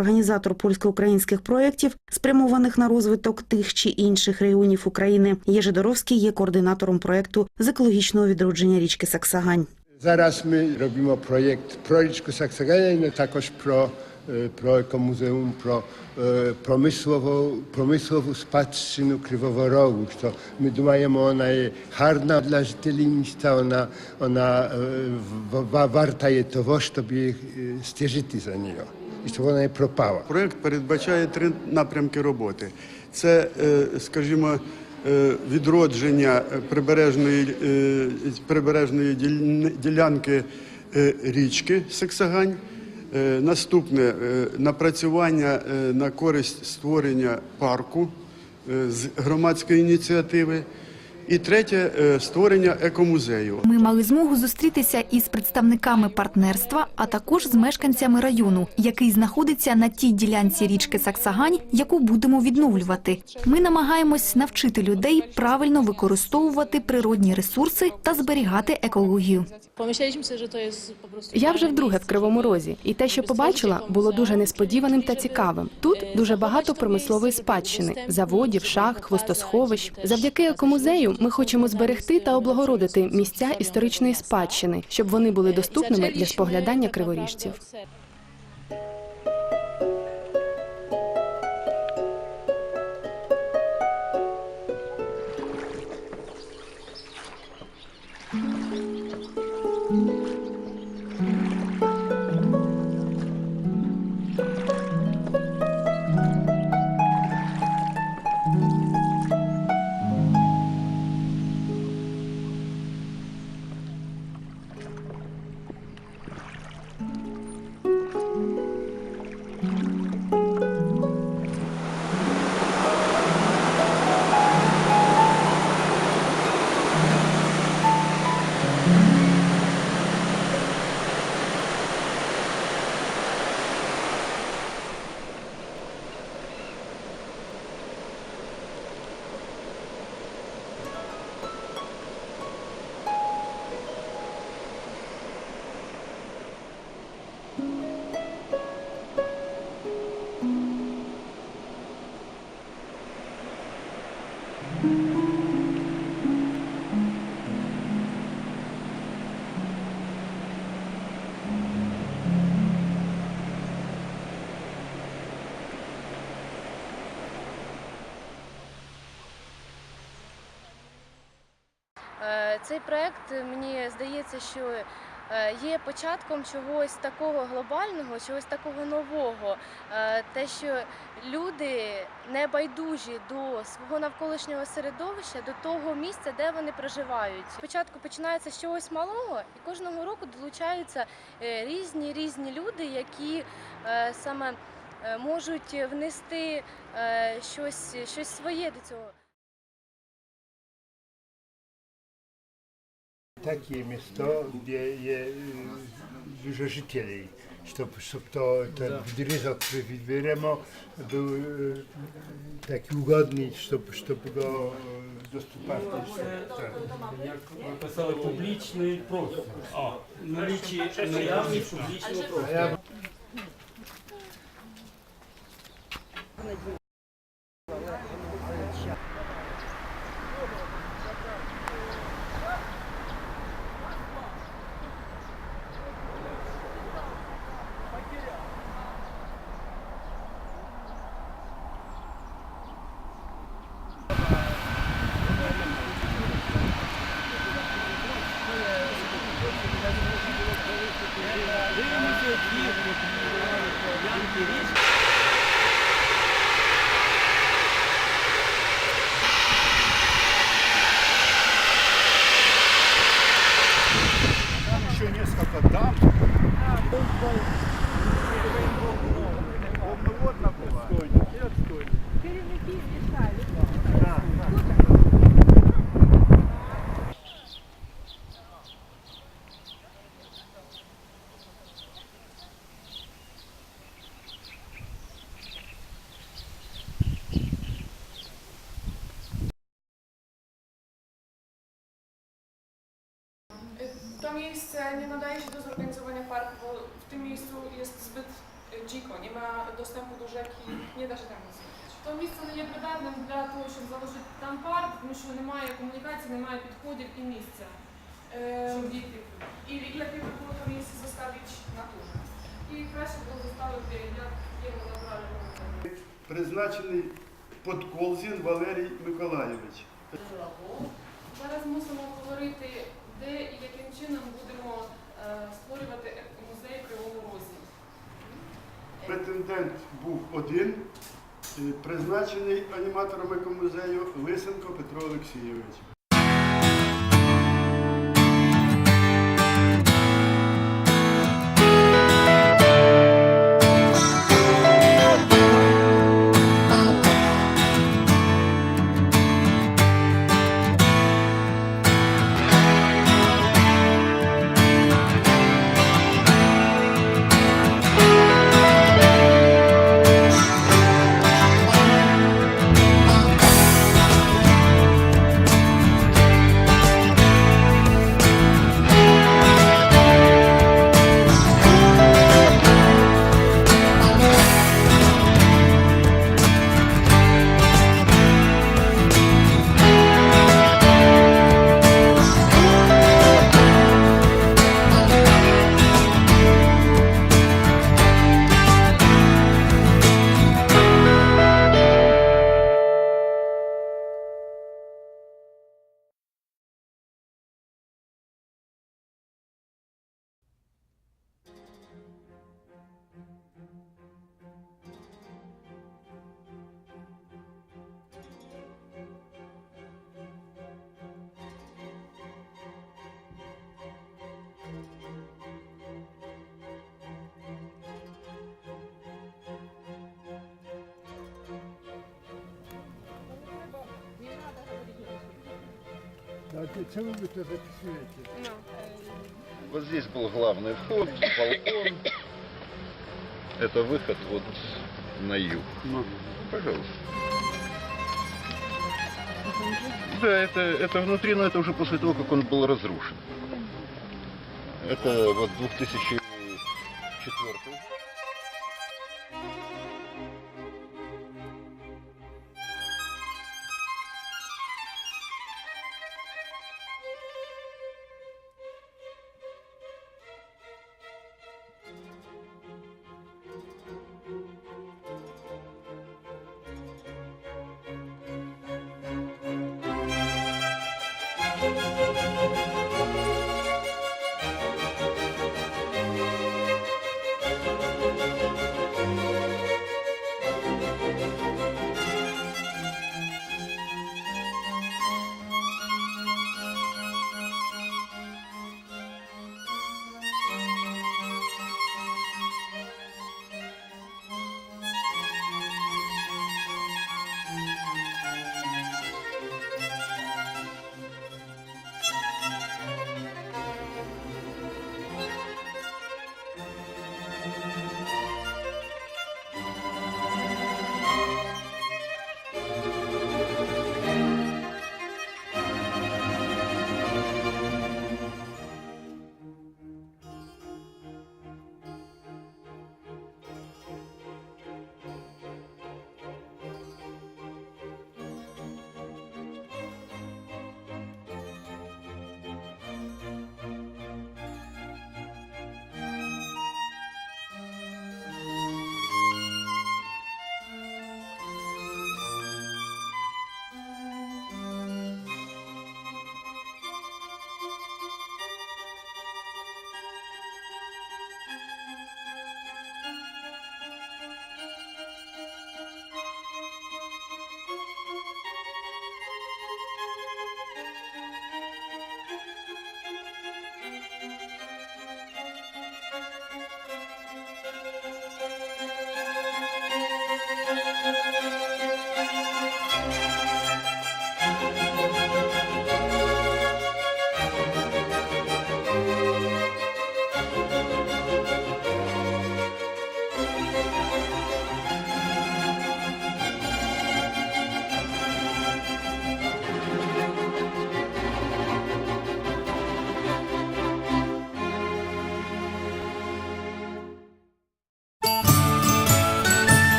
організатор польсько-українських проєктів, спрямованих на розвиток тих чи інших регіонів України. Єжидоровський є координатором проєкту з екологічного відродження річки Саксагань. Зараз ми робимо проєкт про річку Саксаганя, і також про, е, про екомузеум, про е, промислову, промислову спадщину Кривого Рогу, що ми думаємо, вона є гарна для жителів міста, вона, вона е, варта є того, щоб стежити за нею, і щоб вона не пропала. Проект передбачає три напрямки роботи: це, е, скажімо, е, відродження прибережної, е, прибережної ділянки річки Саксагань. Е, Наступне напрацювання на користь створення парку з громадської ініціативи. І третє е, створення екомузею. Ми мали змогу зустрітися із представниками партнерства, а також з мешканцями району, який знаходиться на тій ділянці річки Саксагань, яку будемо відновлювати. Ми намагаємось навчити людей правильно використовувати природні ресурси та зберігати екологію. Я вже вдруге в Кривому Розі, і те, що побачила, було дуже несподіваним та цікавим. Тут дуже багато промислової спадщини, заводів, шахт, хвостосховищ. Завдяки екомузею ми хочемо зберегти та облагородити місця історичної спадщини, щоб вони були доступними для споглядання криворіжців. Цей проект е, мені здається, що е, є початком чогось такого глобального, чогось такого нового. Е, Те, що люди не байдужі до свого навколишнього середовища, до того місця, де вони проживають. Спочатку починається з чогось малого, і кожного року долучаються різні різні люди, які саме можуть внести щось, щось своє до цього. Takie miasto, gdzie jest dużo życieli. Щоб, щоб то, ten wyrysok, który wybieramy, był e, taki ugodny, щоб, щоб go e, dostupać. Tak. як wydaje się do zorganizowania parku, bo w tym miejscu jest zbyt dziko, nie ma dostępu do rzeki, nie da się tam nic zrobić. То місце не є придатним для того, щоб залишити там парк, тому що немає комунікації, немає підходів і місця. Ehm, Щоб діти. I lepiej by było to miejsce zostawić naturze. І краще було доставити, як є забрали. призначений Подколзін Валерій Миколаєвич. Зараз мусимо говорити, де і яким чином будемо створювати музей в Кривому Розі. Претендент був один, призначений аніматором екомузею Лисенко Петро Олексійович. А чому ви це записуєте? Вот здесь был главный вход, балкон. Это выход вот на юг. Пожалуйста. Да, это, это внутри, но это уже после того, как он был разрушен. Это вот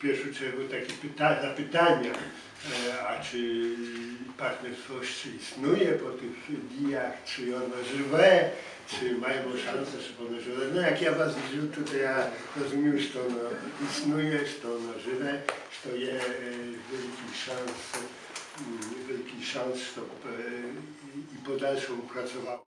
2004 pierwszą czergu takie pyta zapytania, e, a czy partnerstwo istnieje po tych dniach, czy ono żywe, czy mają szansę, żeby ono żywe. No jak ja was widzę, to ja rozumiem, że to ono istnieje, że to ono żywe, że to jest e, wielki szans, mm, wielki szans, to e, i po dalszą pracowało.